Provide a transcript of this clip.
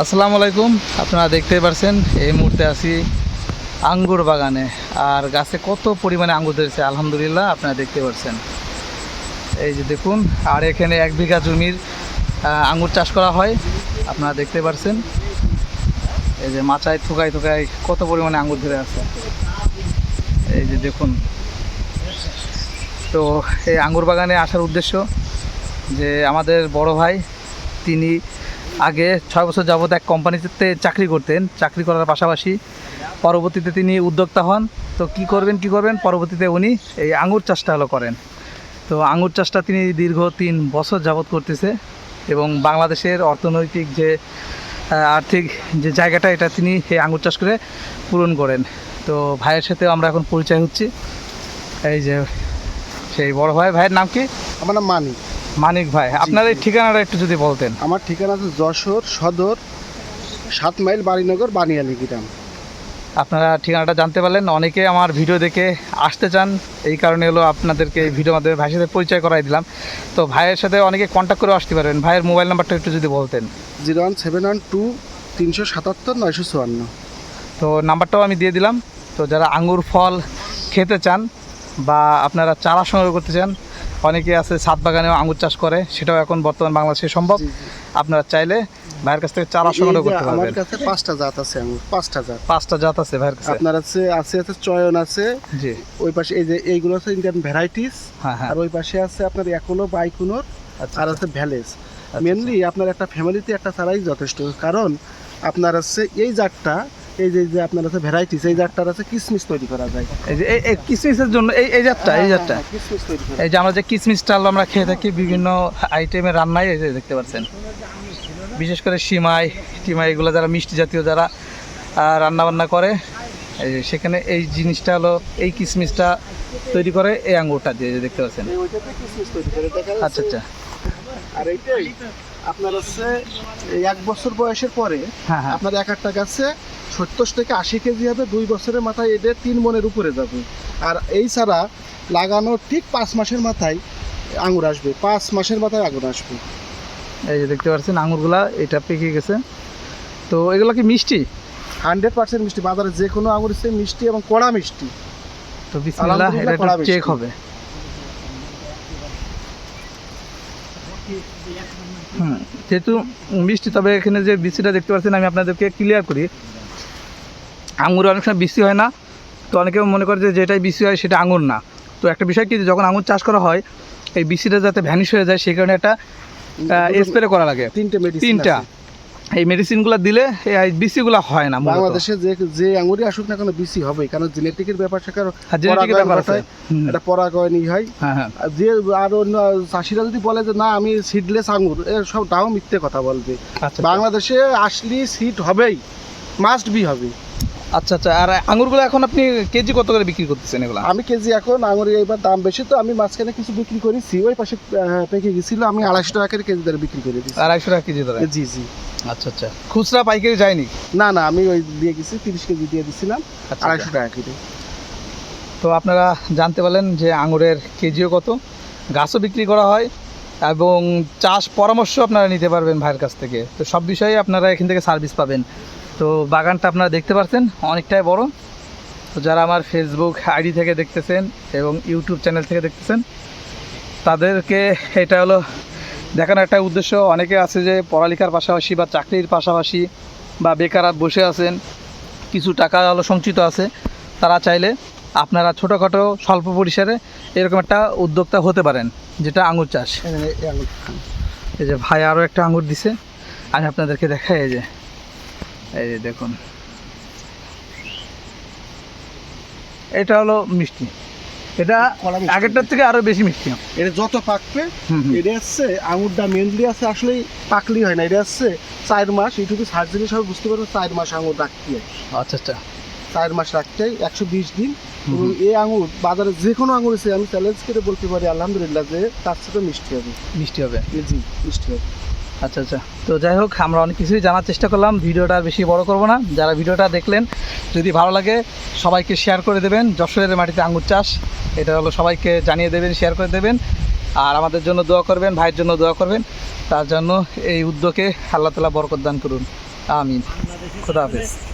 আসসালামু আলাইকুম। আপনারা দেখতে পারছেন, এই মুহূর্তে আছি আঙ্গুর বাগানে। আর গাছে কত পরিমাণে আঙ্গুর ধরেছে, আলহামদুলিল্লাহ আপনারা দেখতে পাচ্ছেন এই যে দেখুন, আর এখানে এক বিঘা জমির আঙ্গুর চাষ করা হয়, আপনারা দেখতে পাচ্ছেন এই যে মাচায় থুকাই থুকাই কত পরিমাণে আঙ্গুর ধরে আছে। এই যে দেখুন। তো এই আঙ্গুর বাগানে আসার উদ্দেশ্য যে আমাদের বড় ভাই, তিনি আগে ছয় বছর যাবত এক কোম্পানিতে চাকরি করতেন। চাকরি করার পাশাপাশি পরবর্তীতে তিনি উদ্যোক্তা হন। তো কি করবেন কি করবেন? পরবর্তীতে উনি এই আঙুর চাষটা হলো করেন। তো আঙ্গুর চাষটা তিনি দীর্ঘ তিন বছর যাবৎ করতেছে এবং বাংলাদেশের অর্থনৈতিক যে আর্থিক যে জায়গাটা, এটা তিনি এই আঙ্গুর চাষ করে পূরণ করেন। তো ভাইয়ের সাথে আমরা এখন পরিচয় হচ্ছি। এই যে সেই বড় ভাই, ভাইয়ের নাম কি? আমার নাম মানিক। মানিক ভাই আপনার এই ঠিকানাটা একটু যদি বলতেন। আমার ঠিকানা আছে যশোর সদর সাত মাইল বাড়িনগর বানিয়ালি গ্রাম আপনারা ঠিকানাটা জানতে পারলেন। অনেকে আমার ভিডিও দেখে আসতে চান এই কারণে হলো আপনাদেরকে এই ভিডিও মাধ্যমে ভাইয়ের সাথে পরিচয় করাই দিলাম। তো ভাইয়ের সাথে অনেকে কন্ট্যাক্ট করে আসতে পারবেন ভাইয়ের মোবাইল নাম্বারটা একটু যদি বলতেন। Zero one seven one two তিনশো সাতাত্তর নয়শো চুয়ান্ন। তো নাম্বারটাও আমি দিয়ে দিলাম। তো যারা আঙুর ফল খেতে চান বা আপনারা চারা সংগ্রহ করতে চান অনেকে আছে ছাদ বাগানেও আঙুর চাষ করে সেটাও এখন বর্তমান বাংলাদেশে সম্ভব। আপনারা চাইলে ভাইয়ের কাছ থেকে চারা সংগ্রহ করতে আমার কাছে পাঁচটা জাত আছে আঙুর পাঁচটা জাত। পাঁচটা জাত আছে ভাইয়ের কাছে। আপনার আছে আছে আছে চয়ন আছে জি। ওই পাশে এই যে এইগুলো আছে ইন্ডিয়ান ভ্যারাইটিস হ্যাঁ হ্যাঁ। আর ওই পাশে আছে আপনার একুনো বাইকুনোর আচ্ছা আর আছে ভ্যালেস আচ্ছা। মেনলি আপনার একটা ফ্যামিলিতে একটা চারাই যথেষ্ট কারণ আপনার আছে এই জাতটা এই যে যে আপনার আছে ভ্যারাইটিস এই জাতটার আছে কিসমিস তৈরি করা যায়। এই যে এই- কিসমিসের জন্য এই এই জাতটা এই জাতটা। হ্যাঁ, কিসমিস তৈরি এই যে আমরা যে কিসমিসটা আমরা খেয়ে থাকি বিভিন্ন আইটেমের রান্নায় এই যে দেখতে পাচ্ছেন। বিশেষ করে সিমাই টিমাই এগুলো যারা মিষ্টি জাতীয় যারা রান্না বান্না করে সেখানে এই জিনিসটা হলো এই কিসমিসটা তৈরি করে এই আঙ্গুরটা দিয়ে দেখতে পাচ্ছেন। আচ্ছা আচ্ছা। আর এইটাই আপনার হচ্ছে এক বছর বয়সের পরে হ্যাঁ হ্যাঁ। আপনার এক একটা গাছে সত্তর থেকে আশি কেজি হবে দুই বছরের মাথায় এটা তিন মনের উপরে যাবে। আর এই ছাড়া লাগানোর ঠিক পাঁচ মাসের মাথায় আঙুর আসবে পাঁচ মাসের মাথায় আঙুর আসবে। এই যে দেখতে পাচ্ছেন আঙ্গুরগুলা এটা পেকে গেছে। তো এগুলো কি মিষ্টি? হান্ড্রেড পার্সেন্ট মিষ্টি বাজারে যে কোনো আঙুর হচ্ছে মিষ্টি এবং কড়া মিষ্টি। তো বিসমিল্লাহ এটা একটু কড়া চেক হবে। হুম যেহেতু মিষ্টি তবে এখানে যে বৃষ্টিটা দেখতে পাচ্ছেন আমি আপনাদেরকে ক্লিয়ার করি। আঙুর অনেক সময় বৃষ্টি হয় না। তো অনেকে মনে করে যে যেটাই বৃষ্টি হয় সেটা আঙুর না। তো একটা বিষয় কি যখন আঙুর চাষ করা হয় এই বৃষ্টিটা যাতে ভ্যানিশ হয়ে যায় সেই কারণে একটা স্প্রে করা লাগে। তিনটে তিনটা। এই মেডিসিনগুলো দিলে এই বৃষ্টিগুলো হয় না। বাংলাদেশে যে যে আঙুরই আসুক না কেন বেশি হবে কারণ জেনেটিকের ব্যাপার আর জেনেটিকের ব্যাপার আছে। হুম, এটা পরাগয়নই হয়। হ্যাঁ হ্যাঁ। আর যে আর অন্য চাষিরা যদি বলে যে না আমি সিডলেস আঙুর সব তাও মিথ্যে কথা বলবে। আচ্ছা বাংলাদেশে আসলি সিড হবেই। মাস্ট বি হবে। আচ্ছা আচ্ছা আর আঙুরগুলো এখন আপনি কেজি কত করে বিক্রি করতেছেন এগুলো? আমি কেজি এখন আঙুর এবার দাম বেশি তো আমি মাঝখানে কিছু বিক্রি করেছি ওই পাশে পেকে গেছিল আমি আড়াইশো টাকা করে কেজি দরে বিক্রি করে দিচ্ছি আড়াইশো টাকা কেজি ধরে জি জি। আচ্ছা আচ্ছা। খুচরা পাইকারি যায়নি? না না আমি ওই দিয়ে গেছি তিরিশ কেজি দিয়ে দিছিলাম আচ্ছা, আড়াইশো টাকা কেজি। তো আপনারা জানতে পারলেন যে আঙুরের কেজিও কত। গাছও বিক্রি করা হয় এবং চাষ পরামর্শ আপনারা নিতে পারবেন ভাইয়ের কাছ থেকে। তো সব বিষয়ে আপনারা এখান থেকে সার্ভিস পাবেন। তো বাগানটা আপনারা দেখতে পাচ্ছেন অনেকটাই বড়। তো যারা আমার ফেসবুক আইডি থেকে দেখতেছেন এবং ইউটিউব চ্যানেল থেকে দেখতেছেন তাদেরকে এটা হলো দেখানোর একটা উদ্দেশ্য। অনেকে আছে যে পড়ালেখার পাশাপাশি বা চাকরির পাশাপাশি বা বেকার বসে আছেন কিছু টাকা হলো সঞ্চিত আছে তারা চাইলে আপনারা ছোটোখাটো স্বল্প পরিসরে এরকম একটা উদ্যোক্তা হতে পারেন যেটা আঙুর চাষ। এই যে ভাই আরও একটা আঙুর দিছে আমি আপনাদেরকে দেখাই এই যে। এই যে দেখুন। এটা হলো মিষ্টি। এটা আগেরটার থেকে আরও বেশি মিষ্টি। এটা যত পাকবে। এটা হচ্ছে আঙুরটা মেনলি আছে আসলে পাকলি হয় না। এটা হচ্ছে চার মাস এইটুকু সার্জারি সব বুঝতে পারব চার মাস আঙুর রাখতে হয়। আচ্ছা আচ্ছা। চার মাস রাখতে একশো বিশ দিন। এবং এই আঙুর বাজারে যে কোনো আঙুর আছে আমি চ্যালেঞ্জ করে বলতে পারি আলহামদুলিল্লাহ যে তার সাথে মিষ্টি হবে। মিষ্টি হবে। জি মিষ্টি হবে। আচ্ছা আচ্ছা। তো যাই হোক, আমরা অনেক কিছুই জানার চেষ্টা করলাম। ভিডিওটা বেশি বড় করব না। যারা ভিডিওটা দেখলেন, যদি ভালো লাগে, সবাইকে শেয়ার করে দেবেন। যশোরের মাটিতে আঙুর চাষ, এটা হলো সবাইকে জানিয়ে দেবেন শেয়ার করে দেবেন। আর আমাদের জন্য দোয়া করবেন, ভাইয়ের জন্য দোয়া করবেন। তার জন্য এই উদ্যোগে আল্লাহ তালা বরকত দান করুন। আমিন। খুদা হাফেজ।